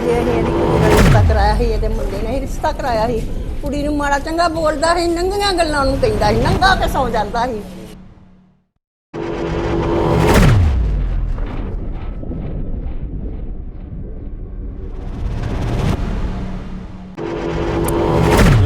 ਹੋਇਆ ਜੀ ਅਸੀਂ ਇਹਦੀ ਕੁੜੀ ਦਾ ਰਿਸ਼ਤਾ ਕਰਾਇਆ ਸੀ, ਇਹਦੇ ਮੁੰਡੇ ਨੇ ਹੀ ਰਿਸ਼ਤਾ ਕਰਾਇਆ ਸੀ। ਕੁੜੀ ਨੂੰ ਮਾੜਾ ਚੰਗਾ ਬੋਲਦਾ ਸੀ, ਨੰਗੀਆਂ ਗੱਲਾਂ ਨੂੰ ਕਹਿੰਦਾ ਸੀ, ਨੰਗਾ ਕੇ ਸੌ ਜਾਂਦਾ ਸੀ।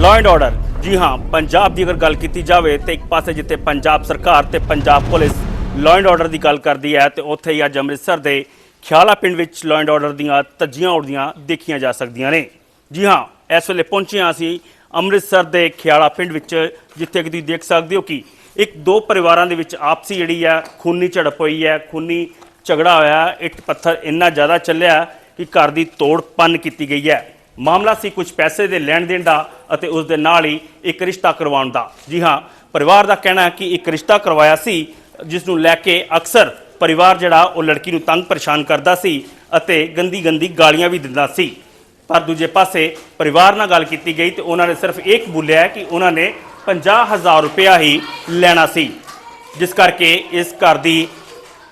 ਲਾਅ ਐਂਡ ਆਰਡਰ ਜੀ ਹਾਂ, ਪੰਜਾਬ ਦੀ ਅਗਰ ਗੱਲ ਕੀਤੀ ਜਾਵੇ ਤੇ ਇੱਕ ਪਾਸੇ ਜਿੱਥੇ ਪੰਜਾਬ ਸਰਕਾਰ ਤੇ Punjab police law and order ਦੀ ਗੱਲ ਕਰਦੀ ਹੈ ਤੇ ਉੱਥੇ ਹੀ ਅੱਜ ਅੰਮ੍ਰਿਤਸਰ ਦੇ ਖਿਆਲਾ ਪਿੰਡ ਵਿੱਚ ਲਾਅ ਐਂਡ ਆਰਡਰ ਦੀਆਂ ਤੱਜੀਆਂ ਉੜਦੀਆਂ ਦੇਖੀਆਂ ਜਾ ਸਕਦੀਆਂ ਨੇ। ਜੀ ਹਾਂ, ਇਸ ਵੇਲੇ ਪਹੁੰਚੇ ਹਾਂ ਅਸੀਂ ਅੰਮ੍ਰਿਤਸਰ ਦੇ ਖਿਆਲਾ ਪਿੰਡ ਵਿੱਚ, ਜਿੱਥੇ ਕਿ ਤੁਸੀਂ ਦੇਖ ਸਕਦੇ ਹੋ ਕਿ ਇੱਕ ਦੋ ਪਰਿਵਾਰਾਂ ਦੇ ਵਿੱਚ ਆਪਸੀ ਜਿਹੜੀ ਹੈ ਖੂਨੀ ਝੜਪ ਹੋਈ ਹੈ, ਖੂਨੀ ਝਗੜਾ ਹੋਇਆ, ਇੱਟ ਪੱਥਰ ਇੰਨਾ ਜ਼ਿਆਦਾ ਚੱਲਿਆ ਕਿ ਘਰ ਦੀ ਤੋੜ ਪੰਨ ਕੀਤੀ ਗਈ ਹੈ। ਮਾਮਲਾ ਸੀ ਕੁਝ ਪੈਸੇ ਦੇ ਲੈਣ ਦੇਣ ਦਾ ਅਤੇ ਉਸ ਦੇ ਨਾਲ ਹੀ ਇੱਕ ਰਿਸ਼ਤਾ ਕਰਵਾਉਣ ਦਾ। ਜੀ ਹਾਂ, ਪਰਿਵਾਰ ਦਾ ਕਹਿਣਾ ਹੈ ਕਿ ਇੱਕ ਰਿਸ਼ਤਾ ਕਰਵਾਇਆ ਸੀ ਜਿਸ ਨੂੰ ਲੈ ਕੇ ਅਕਸਰ ਪਰਿਵਾਰ ਜਿਹੜਾ, ਉਹ ਲੜਕੀ ਨੂੰ ਤੰਗ ਪਰੇਸ਼ਾਨ ਕਰਦਾ ਸੀ ਅਤੇ ਗੰਦੀ ਗੰਦੀ ਗਾਲੀਆਂ ਵੀ ਦਿੰਦਾ ਸੀ। ਪਰ ਦੂਜੇ ਪਾਸੇ ਪਰਿਵਾਰ ਨਾਲ ਗੱਲ ਕੀਤੀ ਗਈ ਤੇ ਉਹਨਾਂ ਨੇ ਸਿਰਫ ਇੱਕ ਬੋਲਿਆ ਕਿ ਉਹਨਾਂ ਨੇ 50000 ਰੁਪਇਆ ਹੀ ਲੈਣਾ ਸੀ। ਜਿਸ ਕਰਕੇ ਇਸ ਘਰ ਦੀ,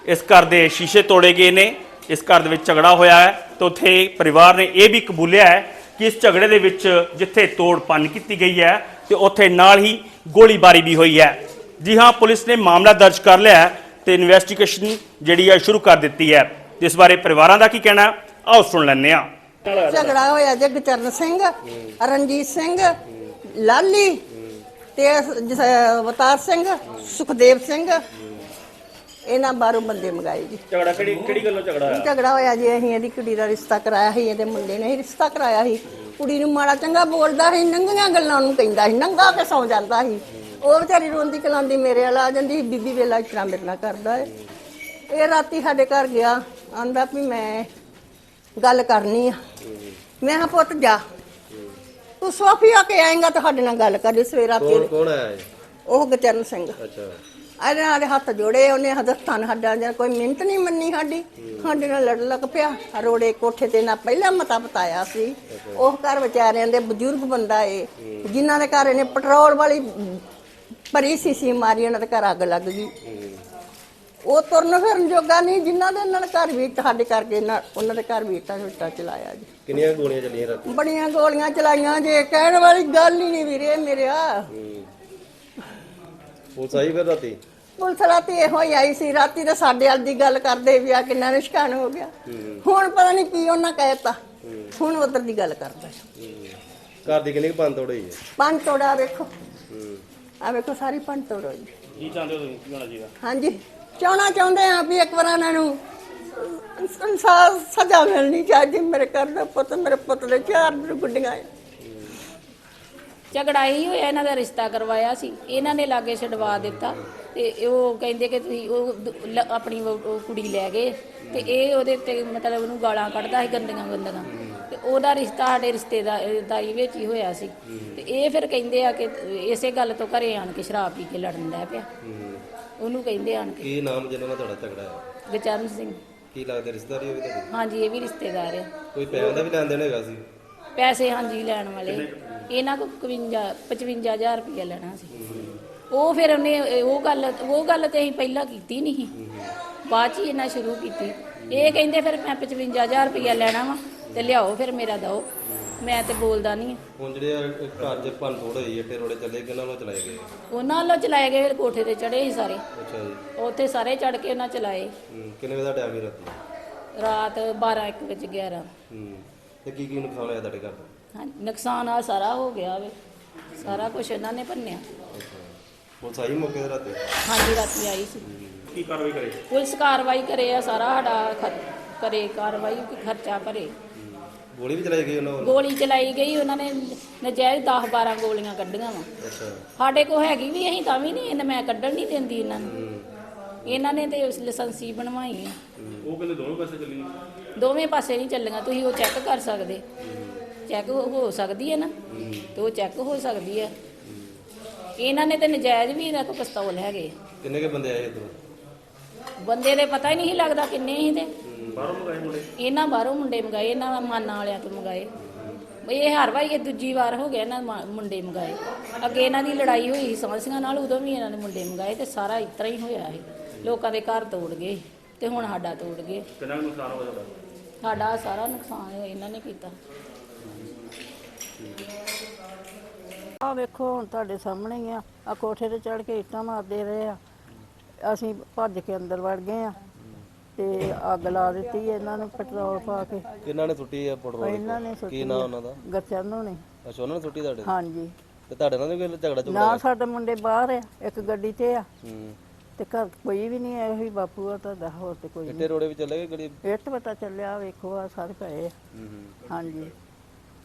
ਇਸ ਘਰ ਦੇ ਸ਼ੀਸ਼ੇ ਤੋੜੇ ਗਏ ਨੇ, ਇਸ ਘਰ ਦੇ ਵਿੱਚ ਝਗੜਾ ਹੋਇਆ ਹੈ ਤੇ ਉੱਥੇ ਪਰਿਵਾਰ ਨੇ ਇਹ ਵੀ ਕਬੂਲਿਆ ਹੈ ਕਿ ਇਸ ਝਗੜੇ ਦੇ ਵਿੱਚ ਜਿੱਥੇ ਤੋੜ ਪੰਨ ਕੀਤੀ ਗਈ ਹੈ ਤੇ ਉੱਥੇ ਨਾਲ ਹੀ ਗੋਲੀਬਾਰੀ ਵੀ ਹੋਈ ਹੈ। ਜੀ ਹਾਂ, ਪੁਲਿਸ ਨੇ ਮਾਮਲਾ ਦਰਜ ਕਰ ਲਿਆ ਹੈ ਤੇ ਇਨਵੈਸਟੀਗੇਸ਼ਨ ਜਿਹੜੀ ਹੈ ਸ਼ੁਰੂ ਕਰ ਦਿੱਤੀ ਹੈ। ਇਸ ਬਾਰੇ ਪਰਿਵਾਰਾਂ ਦਾ ਕੀ ਕਹਿਣਾ? ਆਓ ਸੁਣ ਲੈਂਦੇ ਹਾਂ। ਝਗੜਾ ਹੋਇਆ ਜਗਚਰਨ ਸਿੰਘ ਰਣਜੀਤ ਸਿੰਘ ਲਾਲੀ ਤੇ ਅਵਤਾਰ ਸਿੰਘ ਸੁਖਦੇਵ ਸਿੰਘ ਇਹਨਾਂ ਬਾਹਰੋਂ ਬੰਦੇ ਮੰਗਾਏ ਜੀ। ਝਗੜਾ ਕਿਹੜੀ ਕਿਹੜੀ ਗੱਲੋਂ ਝਗੜਾ ਹੋਇਆ? ਝਗੜਾ ਹੋਇਆ ਜੀ ਅਸੀਂ ਇਹਦੀ ਕੁੜੀ ਦਾ ਰਿਸ਼ਤਾ ਕਰਾਇਆ ਸੀ ਇਹਦੇ ਮੁੰਡੇ ਨੇ ਹੀ ਰਿਸ਼ਤਾ ਕਰਾਇਆ ਸੀ। ਕੁੜੀ ਨੂੰ ਮਾੜਾ ਚੰਗਾ ਬੋਲਦਾ ਸੀ ਨੰਗੀਆਂ ਗੱਲਾਂ ਨੂੰ ਕਹਿੰਦਾ ਸੀ ਨੰਗਾ ਕੇ ਸੌ ਜਾਂਦਾ ਸੀ? ਉਹ ਵਿਚਾਰੀ ਰੋਂਦੀ ਕਲਾਂਦੀ ਮੇਰੇ ਵਾਲਾ ਆ ਜਾਂਦੀ ਬੀਬੀ ਵੇਲਾ ਇਸ ਤਰ੍ਹਾਂ ਮੇਰੇ ਨਾਲ ਕਰਦਾ ਹੈ ਇਹ ਰਾਤੀ ਸਾਡੇ ਘਰ ਗਿਆ ਆਂਦਾ ਵੀ ਮੈਂ ਗੱਲ ਕਰਨੀ ਆ। ਮੈਂ ਕਿਹਾ ਪੁੱਤ ਜਾ। ਤੂੰ ਸੋਫੀਆ ਕੇ ਆਏਗਾ ਤੁਹਾਡੇ ਨਾਲ ਗੱਲ ਕਰੀ ਸਵੇਰਾ ਕੌਣ ਫਿਰ ਕੌਣ ਆਇਆ ਹੈ ਉਹ ਗਚਰਨ ਸਿੰਘ। ਅੱਛਾ। ਇਹਦੇ ਨਾਲ ਹੱਥ ਜੋੜੇ ਉਹਨੇ ਹਦਸਤਾਨ ਸਾਡਾ ਜਾਂ ਕੋਈ ਮਿੰਟ ਨਹੀਂ ਮੰਨੀ ਸਾਡੀ। ਸਾਡੇ ਨਾਲ ਲੜ ਲੱਗ ਪਿਆ। ਰੋੜੇ ਕੋਠੇ ਤੇ ਨਾ ਪਹਿਲਾਂ ਮਤਾ ਬਤਾਇਆ ਸੀ। ਉਹ ਘਰ ਵਿਚਾਰਿਆਂ ਦੇ ਬਜ਼ੁਰਗ ਬੰਦਾ ਏ। ਜਿਨ੍ਹਾਂ ਦੇ ਘਰ ਇਹਨੇ ਪੈਟਰੋਲ ਵਾਲੀ ਭਰੀ ਸੀਸੀ ਮਾਰੀ ਉਹਨਾਂ ਦੇ ਘਰ ਅੱਗ ਲੱਗ ਗਈ। ਉਹ ਤੁਰਨ ਫਿਰਨ ਜੋਗਾ ਨਹੀਂ ਜਿਨ੍ਹਾਂ ਦੇ ਨਾਲ ਘਰ ਵੀ ਸਾਡੇ ਕਰਕੇ ਨਾ ਉਹਨਾਂ ਦੇ ਘਰ ਵੀ ਇੱਟਾਂ ਛੁੱਟਾ ਚਲਾਇਆ ਜੀ। ਕਿੰਨੀਆਂ ਗੋਲੀਆਂ ਚੱਲੀਆਂ ਰਾਤੀ? ਬੜੀਆਂ ਗੋਲੀਆਂ ਚਲਾਈਆਂ ਜੇ ਕਹਿਣ ਵਾਲੀ ਗੱਲ ਹੀ ਨਹੀਂ ਵੀਰੇ ਮੇਰਿਆ ਪੁਲਿਸ ਆਈ ਫਿਰ ਰਾਤੀ? ਪੁਲਿਸ ਰਾਤੀ ਇਹੋ ਹੀ ਆਈ ਸੀ ਰਾਤੀ ਤਾਂ ਸਾਡੇ ਵਾਲ ਦੀ ਗੱਲ ਕਰਦੇ ਵੀ ਆ ਕਿੰਨਾ ਨਿਸ਼ਕਾਨ ਹੋ ਗਿਆ। ਹੁਣ ਪਤਾ ਨਹੀਂ ਕੀ ਉਹਨਾਂ ਕਹਿਤਾ। ਹੁਣ ਉਧਰ ਦੀ ਗੱਲ ਕਰਦਾ। ਘਰ ਦੀ ਕਿੰਨੀ ਬੰਦ ਤੋੜ ਹੋਈ ਹੈ? ਪੰਜ ਤੋੜਾ ਵੇਖੋ। ਹੂੰ। ਆ ਵੇਖੋ ਸਾਰੀ ਪੰਜ ਤੋੜ ਹੋਈ। ਕੀ ਚਾਹੁੰਦੇ ਹੋ ਤੁਸੀਂ ਕੀ ਹੋਣਾ ਚਾਹੀਦਾ ਹਾਂਜੀ ਚਾਹਣਾ ਚਾਹੁੰਦੇ ਆ ਵੀ ਇੱਕ ਵਾਰ ਇਹਨਾਂ ਨੂੰ ਇਨਸਾਫ ਸਜ਼ਾ ਮਿਲਣੀ ਚਾਹੀਦੀ ਮੇਰੇ ਘਰ ਦਾ ਪੁੱਤ ਮੇਰੇ ਪੁੱਤ ਦੇ ਚਾਰ ਗੁੱਡੀਆਂ ਆ। ਝਗੜਾ ਹੀ ਹੋਇਆ ਇਹਨਾਂ ਦਾ ਰਿਸ਼ਤਾ ਕਰਵਾਇਆ ਸੀ। ਇਹਨਾਂ ਨੇ ਲਾਗੇ ਛਡਵਾ ਦਿੱਤਾ ਤੇ ਉਹ ਕਹਿੰਦੇ ਕਿ ਤੁਸੀਂ ਉਹ ਦ- ਲ- ਆਪਣੀ ਉਹ ਉਹ ਕੁੜੀ ਲੈ ਗਏ ਤੇ ਇਹ ਉਹਦੇ ਤੇ ਮਤਲਬ ਉਹਨੂੰ ਗਾਲਾਂ ਕੱਢਦਾ ਸੀ ਗੰਦੀਆਂ ਗੰਦੀਆਂ ਤੇ ਉਹਦਾ ਰਿਸ਼ਤਾ ਸਾਡੇ ਰਿਸ਼ਤੇਦਾਰੀ ਵਿੱਚ ਹੀ ਹੋਇਆ ਸੀ। ਤੇ ਇਹ ਫਿਰ ਕਹਿੰਦੇ ਆ ਕਿ ਇਸੇ ਗੱਲ ਤੋਂ ਘਰੇ ਆਣ ਕੇ ਸ਼ਰਾਬ ਪੀ ਕੇ ਲੜਨ ਲੱਗ ਪਿਆ। ਉਹਨੂੰ ਕਹਿੰਦੇ ਆਣ ਕੇ। ਕੀ ਨਾਮ ਜਿਹਨਾਂ ਨਾਲ ਤੁਹਾਡਾ ਝਗੜਾ ਹੈ ਗਚਰਨ ਸਿੰਘ। ਕੀ ਲੱਗਦਾ ਰਿਸ਼ਤੇਦਾਰੀ ਹੋਵੇ ਤੁਹਾਡੀ? ਹਾਂਜੀ ਇਹ ਵੀ ਰਿਸ਼ਤੇਦਾਰ ਆ। ਕੋਈ ਪੈਸੇ ਦਾ ਵੀ ਲੈਣ ਦੇਣ ਹੈਗਾ ਸੀ? ਪੈਸੇ ਹਾਂਜੀ ਲੈਣ ਵਾਲੇ। ਇਹਨਾਂ ਕੋ 51 55000 ਰੁਪਏ ਲੈਣਾ ਸੀ। ਉਹ ਫਿਰ ਉਹਨੇ ਉਹ ਗੱਲ ਉਹ ਗੱਲ ਤੇ ਅਸੀਂ ਪਹਿਲਾਂ ਕੀਤੀ ਨਹੀਂ ਸੀ। ਬਾਅਦ ਚ ਹੀ ਇਹਨਾਂ ਸ਼ੁਰੂ ਕੀਤੀ। ਇਹ ਕਹਿੰਦੇ ਫਿਰ ਮੈਂ 55000 ਰੁਪਏ ਲੈਣਾ ਵਾ। ਤੇ ਲਿਆਓ ਫਿਰ ਮੇਰਾ ਦਿਓ। ਮੈਂ ਤੇ ਬੋਲਦਾ ਨਹੀਂ ਹੁਣ ਜਿਹੜੇ ਘਰ 'ਚ ਭੰਨ ਤੋੜ ਹੋਈ ਹੈ ਤੇ ਰੋੜੇ ਚੱਲੇ ਕਿਹਨਾਂ ਨੂੰ ਚਲਾਏ ਗਏ ਉਹਨਾਂ ਵੱਲੋਂ ਚਲਾਏ ਗਏ ਕੋਠੇ ਤੇ ਚੜੇ ਸੀ ਸਾਰੇ। ਅੱਛਾ ਜੀ। ਉੱਥੇ ਸਾਰੇ ਚੜ ਕੇ ਉਹਨਾਂ ਚਲਾਏ। ਹੂੰ, ਕਿੰਨੇ ਵਜੇ ਦਾ ਟਾਈਮ ਹੈ ਰਾਤੀ? ਰਾਤ 12 1 ਵਜੇ 11 ਹੂੰ ਤੇ ਕੀ ਕੀ ਨੁਕਸਾਨ ਹੋਇਆ ਤੁਹਾਡੇ ਘਰ ਦਾ? ਹਾਂ ਨੁਕਸਾਨ ਆ ਸਾਰਾ ਹੋ ਗਿਆ ਵੇ। ਸਾਰਾ ਕੁਝ ਇਹਨਾਂ ਨੇ ਭੰਨਿਆ। ਅੱਛਾ। ਪੁਲਿਸ ਆਈ ਮੌਕੇ ਤੇ ਰਾਤੀ? ਹਾਂਜੀ ਰਾਤੀ ਆਈ ਸੀ। ਕੀ ਕਾਰਵਾਈ ਕਰੇ? ਪੁਲਿਸ ਕਾਰਵਾਈ ਕਰੇ ਆ ਸਾਰਾ ਸਾਡਾ ਖ- ਕਰੇ ਕਾਰਵਾਈ ਕਿ ਖਰਚਾ ਭਰੇ। ਗੋਲੀ ਵੀ ਚਲਾਈ ਗਈ ਉਹਨਾਂ ਵੱਲੋਂ? ਗੋਲੀ ਚਲਾਈ ਗਈ ਉਹਨਾਂ ਨੇ ਨਜਾਇਜ਼ 10 12 ਗੋਲੀਆਂ ਕੱਢੀਆਂ ਵਾ। ਅੱਛਾ। ਸਾਡੇ ਕੋ ਹੈਗੀ ਵੀ ਅਸੀਂ ਤਾਂ ਵੀ ਨਹੀਂ ਇਹਨਾਂ ਮੈਂ ਕੱਢਣ ਨਹੀਂ ਦਿੰਦੀ ਇਹਨਾਂ ਨੂੰ। ਹੂੰ। ਇਹਨਾਂ ਨੇ ਤੇ ਲਾਇਸੈਂਸੀ ਬਣਵਾਈ ਆ। ਉਹ ਕਹਿੰਦੇ ਦੋਨੋਂ ਪਾਸੇ ਚੱਲੀ ਦੋਵੇਂ ਪਾਸੇ ਨਹੀਂ ਚੱਲੀਆਂ ਤੁਸੀਂ ਉਹ ਚੈੱਕ ਕਰ ਸਕਦੇ। ਚੈੱਕ ਹੋ ਸਕਦੀ ਹੈ ਨਾ। ਤੇ ਉਹ ਚੈੱਕ ਹੋ ਸਕਦੀ ਹੈ ਇਹਨਾਂ ਨੇ ਤੇ ਨਜਾਇਜ਼ ਵੀ ਇਹਨਾਂ ਕੋ ਪਿਸਤੌਲ ਹੈਗੇ ਕਿੰਨੇ ਕੇ ਬੰਦੇ ਆਏ ਇਧਰੋਂ? ਬੰਦੇ ਦੇ ਪਤਾ ਹੀ ਨਹੀਂ ਸੀ ਲੱਗਦਾ ਕਿੰਨੇ ਸੀ ਤੇ। ਬਾਹਰੋਂ ਮੰਗਾਏ ਮੁੰਡੇ? ਇਹਨਾਂ ਬਾਹਰੋਂ ਮੁੰਡੇ ਮੰਗਾਏ ਇਹਨਾਂ ਮਾਨਾਂ ਵਾਲਿਆਂ ਤੋਂ ਮੰਗਾਏ। ਬਈ ਇਹ ਹਰ ਵਾਰੀ ਇਹ ਦੂਜੀ ਵਾਰ ਹੋ ਗਿਆ ਇਹਨਾਂ ਮਾ- ਮੁੰਡੇ ਮੰਗਾਏ। ਅੱਗੇ ਇਹਨਾਂ ਦੀ ਲੜਾਈ ਹੋਈ ਸੀ ਸਮਸਿਆਂ ਨਾਲ ਉਦੋਂ ਵੀ ਇਹਨਾਂ ਨੇ ਮੁੰਡੇ ਮੰਗਾਏ ਤੇ ਸਾਰਾ ਇਸ ਤਰ੍ਹਾਂ ਹੀ ਹੋਇਆ ਸੀ ਲੋਕਾਂ ਦੇ ਘਰ ਤੋੜ ਗਏ ਤੇ ਹੁਣ ਸਾਡਾ ਤੋੜ ਗਏ। ਕਿੰਨਾ ਕੁ ਨੁਕਸਾਨ ਹੋ ਜਾਂਦਾ ਸਾਡਾ ਸਾਰਾ ਨੁਕਸਾਨ ਇਹਨਾਂ ਨੇ ਕੀਤਾ। ਆ ਵੇਖੋ ਹੁਣ ਤੁਹਾਡੇ ਸਾਹਮਣੇ ਹੀ ਆ। ਆ ਕੋਠੇ ਤੇ ਚੜ ਕੇ ਇੱਟਾਂ ਮਾਰਦੇ ਰਹੇ ਆ। ਅਸੀਂ ਭੱਜ ਕੇ ਅੰਦਰ ਵੜ ਗਏ ਆ। ਤੇ ਅੱਗ ਲਾ ਦਿੱਤੀ ਇਹਨਾਂ ਨੂੰ ਪੈਟਰੋਲ ਪਾ ਕੇ। ਕਿਹਨਾਂ ਨੇ ਸੁੱਟੀ ਆ ਪੈਟਰੋਲ? ਇਹਨਾਂ ਨੇ ਕੀ ਸੁੱਟੀ ਨਾਂ ਉਹਨਾਂ ਦਾ? ਗੱਚਨ ਨੇ ਅੱਛਾ ਉਹਨਾਂ ਨੇ ਸੁੱਟੀ ਤੁਹਾਡੇ ਹਾਂਜੀ। ਤੇ ਤੁਹਾਡੇ ਨਾਲ ਵੀ ਕੋਈ ਝਗੜਾ ਝੁਗੜਾ? ਨਾ ਸਾਡੇ ਮੁੰਡੇ ਬਾਹਰ ਆ ਇੱਕ ਗੱਡੀ ਤੇ ਆ। ਹੂੰ। ਤੇ ਘਰ ਕੋਈ ਵੀ ਨਹੀਂ ਆਇਆ ਹੀ ਬਾਪੂ ਆ ਤੁਹਾਡਾ ਹੋਰ ਤੇ ਕੋਈ ਇੱਟੇ ਰੋੜੇ ਵੀ ਚੱਲੇ ਗਏ ਗੜੀ ਨਹੀਂ ਇੱਟ ਪਤਾ ਚੱਲਿਆ ਵੇਖੋ ਆ ਸਾਰੇ ਪਏ ਆ। ਹੂੰ ਹੂੰ। ਹਾਂਜੀ।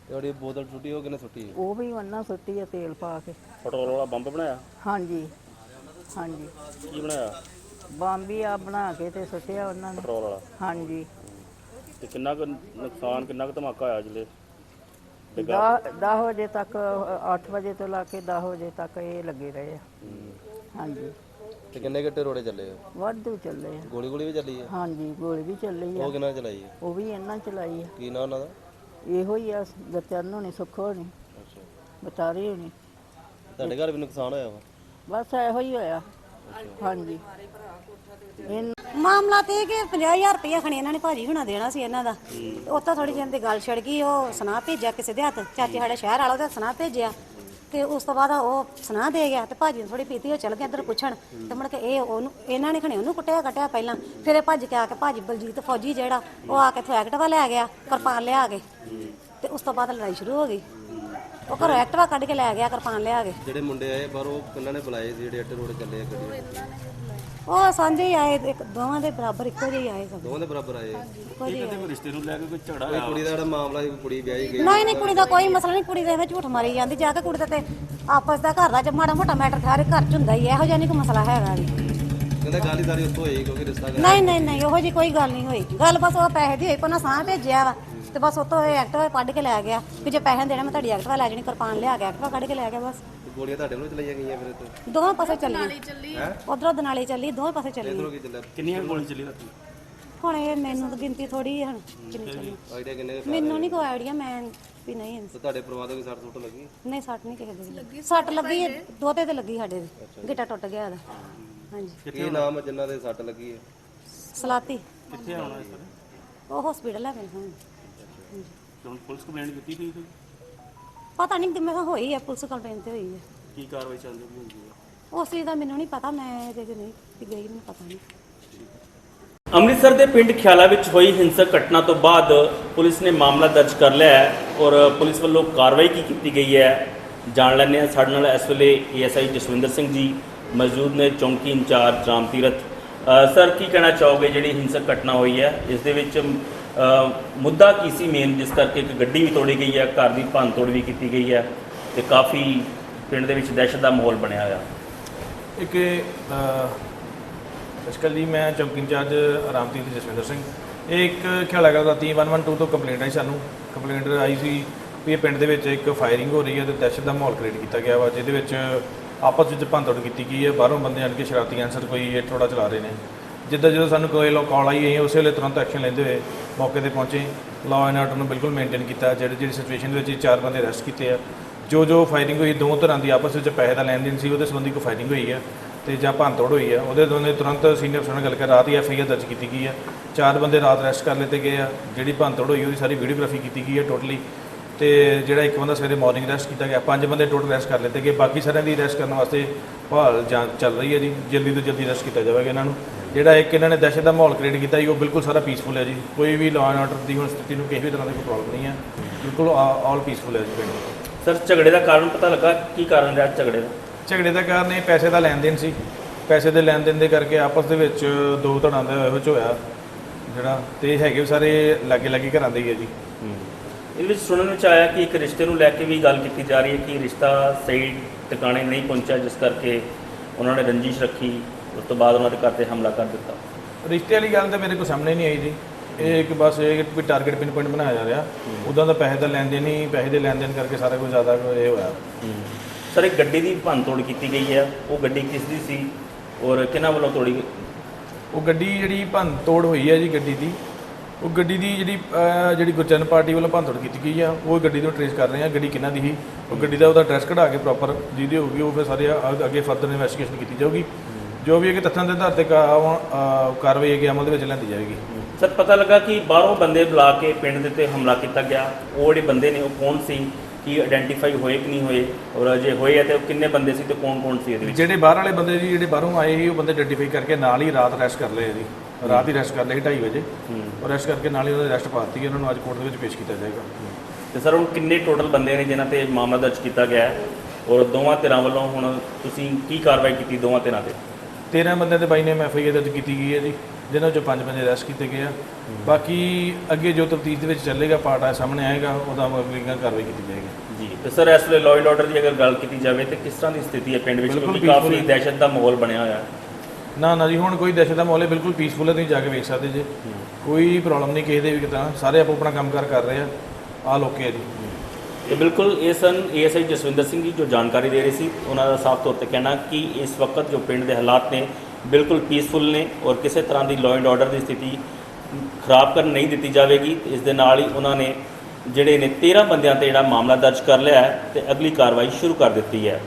ਤੇ ਉਹਦੀ ਬੋਤਲ ਸੁੱਟੀ ਉਹ ਕਿਨੇ ਸੁੱਟੀ? ਉਹ ਵੀ ਉਹਨਾਂ ਸੁੱਟੀ ਆ ਤੇਲ ਪਾ ਕੇ। ਪੈਟਰੋਲ ਵਾਲਾ ਬੰਬ ਬਣਾਇਆ? ਹਾਂਜੀ। ਹਾਂਜੀ। ਕੀ ਬਣਾਇਆ? ਬੰਬ ਵੀ ਆ ਬਣਾ ਕੇ ਤੇ ਸੁੱਟਿਆ ਉਹਨਾਂ ਨੇ। ਪੈਟਰੋਲ ਵਾਲਾ? ਹਾਂਜੀ। ਤੇ ਕਿੰਨਾ ਕੁ ਨੁਕਸਾਨ ਕਿੰਨਾ ਕੁ ਧਮਾਕਾ ਹੋਇਆ ਜਿਲੇ 10 ਵਜੇ ਤੱਕ 8 ਵਜੇ ਤੋਂ ਲਾ ਕੇ 10 ਵਜੇ ਤੱਕ ਇਹ ਲੱਗੇ ਰਹੇ ਆ। ਹਾਂਜੀ। ਤੇ ਕਿੰਨੇ ਗੱਟੇ ਰੋੜੇ ਚੱਲੇ ਆ? ਵਾਧੂ ਚੱਲੇ ਆ। ਗੋਲੀ ਗੋਲੀ ਵੀ ਚੱਲੀ ਆ? ਹਾਂਜੀ ਗੋਲੀ ਵੀ ਚੱਲੀ ਆ। ਉਹ ਕਿਹਨਾਂ ਚਲਾਈ ਆ? ਉਹ ਵੀ ਇਹਨਾਂ ਚਲਾਈ ਆ। ਕੀ ਨਾਂ ਉਹਨਾਂ ਦਾ? ਇਹੋ ਹੀ ਆ ਗਤਨ ਹੋਣੀ ਸੁੱਖੋ ਹੋਣੀ। ਅੱਛਾ। ਬਤਾਰੀ ਹੋਣੀ। ਤੁਹਾਡੇ ਘਰ ਵੀ ਨੁਕਸਾਨ ਹੋਇਆ ਵਾ? ਬਸ ਇਹੋ ਹੀ ਹੋਇਆ। ਹਾਂਜੀ। ਇਹ ਮਾਮਲਾ ਤੇ ਇਹ ਕਿ 50000 ਰੁਪਇਆ ਖਣੇ ਇਹਨਾਂ ਨੇ ਭਾਜੀ ਹੁਣਾ ਦੇਣਾ ਸੀ ਇਹਨਾਂ ਦਾ। ਉੱਥੇ ਥੋੜੀ ਜਿਹੀ ਦੀ ਗੱਲ ਛੜ ਗਈ, ਉਹ ਸੁਨਾ ਭੇਜਿਆ ਕਿਸੇ ਦੇ ਹੱਥ। ਚਾਚੇ ਸਾਡੇ ਸ਼ਹਿਰ ਵਾਲਾ ਉਹਦਾ ਸੁਨਾ ਭੇਜਿਆ। ਤੇ ਉਸ ਤੋਂ ਬਾਅਦ ਉਹ ਸੁਣਾ ਦੇ ਗਿਆ ਤੇ ਭਾਜੀ ਨੂੰ ਥੋੜੀ ਪੀਤੀ, ਉਹ ਚਲ ਗਿਆ ਇੱਧਰ ਪੁੱਛਣ। ਤੇ ਮੁੜ ਕੇ ਇਹ ਉਹਨੂੰ, ਇਹਨਾਂ ਨੇ ਖਣੇ ਉਹਨੂੰ ਕੁੱਟਿਆ, ਕੱਟਿਆ ਪਹਿਲਾਂ। ਫਿਰ ਇਹ ਭੱਜ ਕੇ ਆ ਕੇ ਭਾਜੀ ਬਲਜੀਤ ਫੌਜੀ ਜਿਹੜਾ, ਉਹ ਆ ਕੇ ਇੱਥੋਂ ਐਕਟਿਵਾ ਲੈ ਗਿਆ, ਕਿਰਪਾਨ ਲਿਆ ਕੇ। ਤੇ ਉਸ ਤੋਂ ਬਾਅਦ ਲੜਾਈ ਸ਼ੁਰੂ ਹੋ ਗਈ। ਉਹ ਘਰੋਂ ਐਕਟਿਵਾ ਕੱਢ ਕੇ ਲੈ ਗਿਆ ਕਿਰਪਾਨ ਲਿਆ ਕੇ। ਜਿਹੜੇ ਮੁੰਡੇ ਆਏ ਬਾਹਰੋਂ ਕਿੰਨਾਂ ਨੇ ਬੁਲਾਏ ਸੀ ਜਿਹੜੇ ਇੱਟੇ ਰੋੜੇ ਚੱਲੇ ਆ ਗੱਡੀ ਉਹ ਸਾਂਝੇ ਹੀ ਆਏ ਇੱਕ ਦੋਵਾਂ ਦੇ ਬਰਾਬਰ ਇੱਕੋ ਜਿਹੇ ਹੀ ਆਏ ਸਭ। ਦੋਵਾਂ ਦੇ ਬਰਾਬਰ ਆਏ। ਇੱਕੋ ਜਿਹੇ ਕੋਈ ਰਿਸ਼ਤੇ ਨੂੰ ਲੈ ਕੇ ਕੋਈ ਝਗੜਾ ਕੋਈ ਕੁੜੀ ਦਾ ਜਿਹੜਾ ਮਾਮਲਾ ਸੀ ਕੁੜੀ ਵਿਆਹੀ ਗਈ। ਨਹੀਂ ਨਹੀਂ ਕੁੜੀ ਦਾ ਕੋਈ ਮਸਲਾ ਨਹੀਂ ਕੁੜੀ ਦੇ ਵਿੱਚ ਝੂਠ ਮਾਰੀ ਜਾਂਦੀ। ਜਾ ਕੇ ਕੁੜੀ ਦਾ ਤੇ ਆਪਸ ਦਾ ਘਰ ਦਾ ਜੇ ਮਾੜਾ ਮੋਟਾ ਮੈਟਰ ਸਾਰੇ ਘਰ ਚ ਹੁੰਦਾ ਹੀ ਹੈ, ਇਹੋ ਜਿਹਾ ਨਹੀਂ ਕੋਈ ਮਸਲਾ ਹੈਗਾ ਵੀ। ਕਹਿੰਦਾ ਗੱਲ ਸਾਰੀ ਉੱਥੋਂ ਹੋਈ ਕਿਉਂਕਿ ਰਿਸ਼ਤਾ ਕਰ ਨਹੀਂ ਨਹੀਂ ਨਹੀਂ ਉਹੋ ਜੀ ਕੋਈ ਗੱਲ ਨਹੀਂ ਹੋਈ। ਗੱਲ ਬਸ ਉਹ ਪੈਸੇ ਦੀ ਹੋਈ ਪਰ ਨਾ ਸਾਹ ਭੇਜਿਆ ਵਾ। ਤੇ ਬਸ ਉਤੋਂ ਇਹ ਐਕਟਿਵਾ ਕੱਢ ਕੇ ਲੈ ਗਿਆ। ਕਿ ਜੇ ਪੈਸੇ ਦੇਣੇ ਮੈਂ ਤੁਹਾਡੀ ਐਕਟਿਵਾ ਲੈ ਜਾਣੀ ਕਿਰਪਾਨ ਲਿਆ ਕੇ ਐਕਟਿਵਾ ਕੱਢ ਕੇ ਲੈ ਗਿਆ ਬਸ। ਗੋਲੀਆਂ ਤੁਹਾਡੇ ਵੱਲੋਂ ਚਲਾਈਆਂ ਗਈਆਂ ਫਿਰ ਇੱਥੇ? ਦੋਵੇਂ ਪਾਸੇ ਚੱਲੀ। ਉਧਰੋਂ ਦਨਾਲੀ ਚੱਲੀ ਦੋਵੇਂ ਪਾਸੇ ਚੱਲੀ। ਇਧਰੋਂ ਕੀ ਚੱਲਿਆ? ਕਿੰਨੀਆਂ ਗੋਲੀ ਚੱਲੀ ਰਾਤੀ ਹੁਣ ਇਹ ਮੈਨੂੰ ਤਾਂ ਗਿਣਤੀ ਥੋੜੀ ਹੈ ਹੁਣ ਕਿੰਨੀ ਚੱਲੀ। ਆਈਡੀਆ ਕਿੰਨੇ ਕੁ ਮੈਨੂੰ ਨਹੀਂ ਕੋਈ ਆਈਡੀਆ ਮੈਂ ਵੀ ਨਹੀਂ। ਤੇ ਤੁਹਾਡੇ ਪਰਿਵਾਰ ਦੇ ਕੋਈ ਸੱਟ ਸੁੱਟ ਲੱਗੀ? ਨਹੀਂ ਸੱਟ ਨਹੀਂ ਕਿਸੇ ਦੇ ਲੱਗੀ। ਸੱਟ ਲੱਗੀ ਹੈ, ਦੋਤੇ ਤੇ ਲੱਗੀ ਸਾਡੇ ਦੇ ਗਿੱਟਾ ਟੁੱਟ ਗਿਆ ਉਹਦਾ। ਹਾਂਜੀ। ਕੀ ਨਾਮ ਹੈ ਜਿਨ੍ਹਾਂ ਦੇ ਸੱਟ ਲੱਗੀ ਹੈ? ਸਲਾਤੀ। ਕਿੱਥੇ ਆਉਣਾ ਇਸ ਵੇਲੇ ਉਹ ਹਸਪੀਟਲ ਹੈ ਮੇਰੇ ਹੁਣ। ਹੁਣ ਪੁਲਿਸ ਕੰਪਲੇਂਟ ਕੀਤੀ ਪਤਾ ਨਹੀਂ ਦਾ ਹੋਈ ਹੈ ਪੁਲਿਸ ਕੰਪਲੇਨ ਤੇ ਹੋਈ ਹੈ ਕੀ ਕਾਰਵਾਈ ਚੱਲਦੀ ਪਈ ਹੁੰਦੀ ਹੈ ਉਸ ਚੀਜ਼ ਦਾ ਮੈਨੂੰ ਨਹੀਂ ਪਤਾ ਮੈਂ ਇਹਦੇ 'ਚ ਨਹੀਂ ਵੀ ਗਈ ਮੈਨੂੰ ਪਤਾ ਨਹੀਂ। ਅੰਮ੍ਰਿਤਸਰ ਦੇ ਪਿੰਡ ਖਿਆਲਾ ਵਿੱਚ ਹੋਈ ਹਿੰਸਕ ਘਟਨਾ ਤੋਂ ਬਾਅਦ ਪੁਲਿਸ ਨੇ ਮਾਮਲਾ ਦਰਜ ਕਰ ਲਿਆ ਹੈ ਔਰ ਪੁਲਿਸ ਵੱਲੋਂ ਕਾਰਵਾਈ ਕੀ ਕੀਤੀ ਗਈ ਹੈ ਜਾਣ ਲੈਂਦੇ ਹਾਂ। ਸਾਡੇ ਨਾਲ ਇਸ ਵੇਲੇ ਏਐਸਆਈ ਜਸਵਿੰਦਰ ਸਿੰਘ ਜੀ ਮੌਜੂਦ ਨੇ ਚੌਂਕੀ ਇੰਚਾਰਜ ਰਾਮ ਤੀਰਥ। ਅ, ਸਰ ਕੀ ਕਹਿਣਾ ਚਾਹੋਗੇ ਜਿਹੜੀ ਹਿੰਸਕ ਘਟਨਾ ਹੋਈ ਹੈ? ਇਸ ਦੇ ਵਿੱਚ ਮੁੱਦਾ ਕੀ ਸੀ ਮੇਨ ਜਿਸ ਕਰਕੇ ਇੱਕ ਗੱਡੀ ਵੀ ਤੋੜੀ ਗਈ ਹੈ, ਘਰ ਦੀ ਭੰਨ ਤੋੜ ਵੀ ਕੀਤੀ ਗਈ ਹੈ ਤੇ ਕਾਫੀ ਪਿੰਡ ਦੇ ਵਿੱਚ ਦਹਿਸ਼ਤ ਦਾ ਮਾਹੌਲ ਬਣਿਆ ਹੋਇਆ। ਇੱਕ ਅਸਕਲ ਜੀ ਮੈਂ ਚੌਕੀ ਇੰਚਾਰਜ ਰਾਮਦੀਪ ਜਸਵਿੰਦਰ ਸਿੰਘ। ਇਹ ਇੱਕ ਖਿਆਲਾ ਗੱਲ ਰਾਤੀ 112 ਤੋਂ ਕੰਪਲੇਂਟ ਆਈ ਸਾਨੂੰ। ਕੰਪਲੇਂਟ ਆਈ ਸੀ ਵੀ ਇਹ ਪਿੰਡ ਦੇ ਵਿੱਚ ਇੱਕ ਫਾਇਰਿੰਗ ਹੋ ਰਹੀ ਹੈ ਤੇ ਦਹਿਸ਼ਤ ਦਾ ਮਾਹੌਲ ਕ੍ਰੀਏਟ ਕੀਤਾ ਗਿਆ ਵਾ, ਜਿਹਦੇ ਵਿੱਚ ਆਪਸ ਵਿੱਚ ਭੰਨਤੋੜ ਕੀਤੀ ਗਈ ਹੈ। ਬਾਹਰੋਂ ਬੰਦੇ ਆਣ ਕੇ ਸ਼ਰਾਰਤੀ ਅਨਸਰ ਕੋਈ ਇਹ ਥੋੜਾ ਚਲਾ ਰਹੇ ਨੇ। ਜਿੱਦਾਂ ਜਦੋਂ ਸਾਨੂੰ ਕੋਈ ਲੋ ਕਾਲ ਆਈ, ਅਸੀਂ ਉਸੇ ਵੇਲੇ ਤੁਰੰਤ ਐਕਸ਼ਨ ਲੈਂਦੇ ਹੋਏ ਮੌਕੇ ਤੇ ਪਹੁੰਚੇ। ਲਾਅ ਐਂਡ ਆਰਡਰ ਨੂੰ ਬਿਲਕੁਲ ਮੇਨਟੇਨ ਕੀਤਾ, ਜਿਹੜੀ ਜਿਹੜੀ ਸਿਚੁਏਸ਼ਨ ਦੇ ਵਿੱਚ ਇਹ ਚਾਰ ਬੰਦੇ ਅਰੈਸਟ ਕੀਤੇ ਆ। ਜੋ ਜੋ ਫਾਇਰਿੰਗ ਹੋਈ, ਦੋ ਤਰ੍ਹਾਂ ਦੀ ਆਪਸ ਵਿੱਚ ਪੈਸੇ ਦਾ ਲੈਣ ਦੇਣ ਸੀ, ਉਹਦੇ ਸੰਬੰਧੀ ਕੋਈ ਫਾਇਰਿੰਗ ਹੋਈ ਆ ਤੇ ਜਾਂ ਭੰਨਤੋੜ ਹੋਈ ਆ। ਉਹਦੇ ਦੋਨੇ ਤੁਰੰਤ ਸੀਨੀਅਰ ਅਫਸਰਾਂ ਨਾਲ ਗੱਲ ਕਰ, ਰਾਤ ਹੀ ਐਫ ਆਈ ਆਰ ਦਰਜ ਕੀਤੀ ਗਈ ਆ। ਚਾਰ ਬੰਦੇ ਰਾਤ ਅਰੈਸਟ ਕਰ ਲਿੱਤੇ ਗਏ ਆ। ਜਿਹੜੀ ਭੰਨਤੋੜ ਹੋਈ, ਉਹਦੀ ਸਾਰੀ ਵੀਡੀਓਗ੍ਰਾਫੀ ਕੀਤੀ ਗਈ ਆ ਟੋਟਲੀ ਤੇ ਜਿਹੜਾ ਇੱਕ ਬੰਦਾ ਸਵੇਰੇ ਮਾਰਨਿੰਗ ਅਰੈਸਟ ਕੀਤਾ ਗਿਆ, ਪੰਜ ਬੰਦੇ ਟੋਟਲ ਅਰੈਸਟ ਕਰ ਲਿੱਤੇ ਗਏ। ਬਾਕੀ ਸਾਰਿਆਂ ਦੀ ਅਰੈਸਟ ਕਰਨ ਵਾਸਤੇ ਭਾਲ ਜਾਂਚ ਚੱਲ ਰਹੀ ਹੈ ਜੀ। ਜਲਦੀ ਤੋਂ ਜਲਦੀ ਅਰੈਸਟ ਕੀਤਾ ਜਾਵੇਗਾ ਇਹਨਾਂ ਨੂੰ। ਜਿਹੜਾ ਇੱਕ ਇਹਨਾਂ ਨੇ ਦਹਿਸ਼ਤ ਦਾ ਮਾਹੌਲ ਕ੍ਰੀਏਟ ਕੀਤਾ ਜੀ ਉਹ ਬਿਲਕੁਲ ਸਾਰਾ ਪੀਸਫੁਲ ਹੈ ਜੀ। ਕੋਈ ਵੀ ਲਾਅ ਐਂਡ ਆਰਡਰ ਦੀ ਹੁਣ ਸਥਿਤੀ ਨੂੰ ਕਿਸੇ ਵੀ ਤਰ੍ਹਾਂ ਦੀ ਕੋਈ ਪ੍ਰੋਬਲਮ ਨਹੀਂ ਹੈ। ਬਿਲਕੁਲ ਆਲ ਪੀਸਫੁਲ ਹੈ ਜੀ ਪਿੰਡ। ਸਰ ਝਗੜੇ ਦਾ ਕਾਰਨ ਪਤਾ ਲੱਗਾ? ਕੀ ਕਾਰਨ ਰਿਹਾ ਝਗੜੇ ਦਾ? ਝਗੜੇ ਦਾ ਕਾਰਨ ਇਹ ਪੈਸੇ ਦਾ ਲੈਣ ਦੇਣ ਸੀ। ਪੈਸੇ ਦੇ ਲੈਣ ਦੇਣ ਦੇ ਕਰਕੇ ਆਪਸ ਦੇ ਵਿੱਚ ਦੋ ਧੜਾਂ ਦਾ ਇਹੋ ਹੋਇਆ ਜਿਹੜਾ ਤੇ ਇਹ ਹੈਗੇ ਸਾਰੇ ਲਾਗੇ ਲਾਗੇ ਘਰਾਂ ਦੇ ਹੀ ਹੈ ਜੀ। ਇਹਦੇ ਵਿੱਚ ਸੁਣਨ ਵਿੱਚ ਆਇਆ ਕਿ ਇੱਕ ਰਿਸ਼ਤੇ ਨੂੰ ਲੈ ਕੇ ਵੀ ਗੱਲ ਕੀਤੀ ਜਾ ਰਹੀ ਹੈ ਕਿ ਰਿਸ਼ਤਾ ਸਹੀ ਟਿਕਾਣੇ ਨਹੀਂ ਪਹੁੰਚਿਆ ਜਿਸ ਕਰਕੇ ਉਹਨਾਂ ਨੇ ਰੰਜਿਸ਼ ਰੱਖੀ। ਉਸ ਤੋਂ ਬਾਅਦ ਉਹਨਾਂ ਦੇ ਘਰ ਤੇ ਹਮਲਾ ਕਰ ਦਿੱਤਾ। ਰਿਸ਼ਤੇ ਵਾਲੀ ਗੱਲ ਤਾਂ ਮੇਰੇ ਕੋਲ ਸਾਹਮਣੇ ਨਹੀਂ ਆਈ ਜੀ। ਇਹ ਇੱਕ ਬਸ ਇਹ ਵੀ ਟਾਰਗੇਟ ਪਿਨ ਪੁਆਇੰਟ ਬਣਾਇਆ ਜਾ ਰਿਹਾ। ਉਦਾਂ ਦਾ ਪੈਸੇ ਦਾ ਲੈਣ ਦੇਣ ਨਹੀਂ ਪੈਸੇ ਦੇ ਲੈਣ ਦੇਣ ਕਰਕੇ ਸਾਰਾ ਕੁਝ ਜ਼ਿਆਦਾ ਇਹ ਹੋਇਆ। ਸਰ ਇੱਕ ਗੱਡੀ ਦੀ ਭੰਨਤੋੜ ਕੀਤੀ ਗਈ ਹੈ। ਉਹ ਗੱਡੀ ਕਿਸ ਦੀ ਸੀ ਔਰ ਕਿਹਨਾਂ ਵੱਲੋਂ ਤੋੜੀ ਗਈ? ਉਹ ਗੱਡੀ ਜਿਹੜੀ ਭੰਨ ਤੋੜ ਹੋਈ ਹੈ ਜੀ ਗੱਡੀ ਦੀ ਉਹ ਗੱਡੀ ਦੀ ਜਿਹੜੀ ਜਿਹੜੀ ਗੁਰਜਨ ਪਾਰਟੀ ਵੱਲੋਂ ਭੰਨ ਤੋੜ ਕੀਤੀ ਗਈ ਆ ਉਹ ਗੱਡੀ ਨੂੰ ਟਰੇਸ ਕਰ ਰਹੇ ਆ ਗੱਡੀ ਕਿਹਨਾਂ ਦੀ ਸੀ? ਉਹ ਗੱਡੀ ਦਾ ਉਹਦਾ ਐਡਰੈਸ ਕਢਾ ਕੇ ਪ੍ਰੋਪਰ ਜਿਹਦੀ ਹੋਊਗੀ ਉਹ ਫਿਰ ਸਾਰੇ ਅੱਗੇ ਫਰਦਰ ਇਨਵੈਸਟੀਗੇਸ਼ਨ ਕੀਤੀ ਜਾਊਗੀ। ਜੋ ਵੀ ਕਿ ਤੱਥਾਂ ਦੇ ਆਧਾਰ ਤੇ ਕਾ- ਅਹ ਕਾਰਵਾਈ ਅੱਗੇ ਅਮਲ ਦੇ ਵਿੱਚ ਲਿਆਂਦੀ ਜਾਏਗੀ ਸਰ ਪਤਾ ਲੱਗਾ ਕਿ ਬਾਹਰੋਂ ਬੰਦੇ ਬੁਲਾ ਕੇ ਪਿੰਡ ਦੇ ਤੇ ਹਮਲਾ ਕੀਤਾ ਗਿਆ। ਉਹ ਜਿਹੜੇ ਬੰਦੇ ਨੇ ਉਹ ਕੌਣ ਸੀ? ਕੀ ਆਇਡੈਂਟੀਫਾਈ ਹੋਏ ਕਿ ਨਹੀਂ ਹੋਏ? ਔਰ ਜੇ ਹੋਏ ਆ ਤੇ ਉਹ ਕਿੰਨੇ ਬੰਦੇ ਸੀ ਤੇ ਕੌਣ ਕੌਣ ਸੀ ਇਹਦੇ ਵਿੱਚ? ਜਿਹੜੇ ਬਾਹਰ ਵਾਲੇ ਬੰਦੇ ਜੀ ਜਿਹੜੇ ਬਾਹਰੋਂ ਆਏ ਸੀ ਉਹ ਬੰਦੇ ਆਇਡੈਂਟੀਫਾਈ ਕਰਕੇ ਨਾਲ ਹੀ ਰਾਤ ਅਰੈਸਟ ਕਰ ਲਏ ਜੀ ਰਾਤ ਹੀ ਅਰੈਸਟ ਕਰ ਲਏ 2:30 ਵਜੇ। ਅਰੈਸਟ ਕਰਕੇ ਨਾਲ ਹੀ ਉਹਨਾਂ ਦੀ ਅਰੈਸਟ ਪਾਤੀ ਉਹਨਾਂ ਨੂੰ ਅੱਜ ਕੋਰਟ ਦੇ ਵਿੱਚ ਪੇਸ਼ ਕੀਤਾ ਜਾਏਗਾ। ਤੇ ਸਰ ਹੁਣ ਕਿੰਨੇ ਟੋਟਲ ਬੰਦੇ ਨੇ ਜਿਨ੍ਹਾਂ ਤੇ ਮਾਮਲਾ ਦਰਜ ਕੀਤਾ ਗਿਆ ਹੈ? ਔਰ ਦੋਵਾਂ ਧਿਰਾਂ ਵੱਲੋਂ ਹੁਣ ਤੁਸੀਂ ਕੀ ਕਾਰਵਾਈ ਕੀਤੀ ਦੋਵਾਂ ਧਿਰਾਂ ਤੇ? 13 ਬੰਦਿਆਂ ਦੇ ਬਾਈ ਨੇ ਐਫ ਆਈ ਆਰ ਦਰਜ ਕੀਤੀ ਗਈ ਹੈ ਜੀ ਜਿਨ੍ਹਾਂ ਵਿੱਚੋਂ ਪੰਜ ਬੰਦੇ ਅਰੈਸਟ ਕੀਤੇ ਗਏ ਆ। ਬਾਕੀ ਅੱਗੇ ਜੋ ਤਫਤੀਸ਼ ਦੇ ਵਿੱਚ ਚੱਲੇਗਾ ਪਾਰਟ ਆ ਸਾਹਮਣੇ ਆਏਗਾ ਉਹਦਾ ਅਗਲੀ ਕਾਰਵਾਈ ਕੀਤੀ ਜਾਏਗੀ। ਜੀ ਤੇ ਸਰ ਇਸ ਵੇਲੇ ਲਾਅ ਐਂਡ ਆਰਡਰ ਦੀ ਅਗਰ ਗੱਲ ਕੀਤੀ ਜਾਵੇ ਤੇ ਕਿਸ ਤਰ੍ਹਾਂ ਦੀ ਸਥਿਤੀ ਹੈ ਪਿੰਡ ਵਿੱਚ? ਬਿਲਕੁਲ ਕਿਉਂਕਿ ਕਾਫੀ ਦਹਿਸ਼ਤ ਦਾ ਮਾਹੌਲ ਬਣਿਆ ਹੋਇਆ। ਹੈ ਨਾ ਨਾ ਜੀ ਹੁਣ ਕੋਈ ਦਹਿਸ਼ਤ ਦਾ ਮਾਹੌਲ ਹੈ ਬਿਲਕੁਲ ਪੀਸਫੁਲ ਹੈ ਤੁਸੀਂ ਜਾ ਕੇ ਵੇਖ ਸਕਦੇ ਜੇ। ਕੋਈ ਪ੍ਰੋਬਲਮ ਨਹੀਂ ਕਿਸੇ ਦੇ ਵੀ ਕਿਤਾ ਸਾਰੇ ਆਪੋ ਆਪਣਾ ਕੰਮਕਾਰ ਕਰ ਰਹੇ ਆ। ਆ ਲੋਕੇ ਆ ਜੀ। ਤੇ ਬਿਲਕੁਲ ਇਹ ਸਨ ਏਐਸਆਈ ਜਸਵਿੰਦਰ ਸਿੰਘ ਜੀ ਜੋ ਜਾਣਕਾਰੀ ਦੇ ਰਹੇ ਸੀ। ਉਹਨਾਂ ਦਾ ਸਾਫ਼ ਤੌਰ ਤੇ ਕਹਿਣਾ ਕਿ ਇਸ ਵਕਤ ਜੋ ਪਿੰਡ ਦੇ ਹਾਲਾਤ ਨੇ ਬਿਲਕੁਲ ਪੀਸਫੁਲ ਨੇ ਔਰ ਕਿਸੇ ਤਰ੍ਹਾਂ ਦੀ ਲਾਅ ਐਂਡ ਆਰਡਰ ਦੀ ਸਥਿਤੀ ਖਰਾਬ ਕਰਨ ਨਹੀਂ ਦਿੱਤੀ ਜਾਵੇਗੀ। ਇਸ ਦੇ ਨਾਲ ਹੀ ਉਹਨਾਂ ਨੇ ਜਿਹੜੇ ਨੇ 13 ਬੰਦਿਆਂ ਤੇ ਜਿਹੜਾ ਮਾਮਲਾ ਦਰਜ ਕਰ ਲਿਆ ਹੈ ਤੇ ਅਗਲੀ ਕਾਰਵਾਈ ਸ਼ੁਰੂ ਕਰ ਦਿੱਤੀ ਹੈ।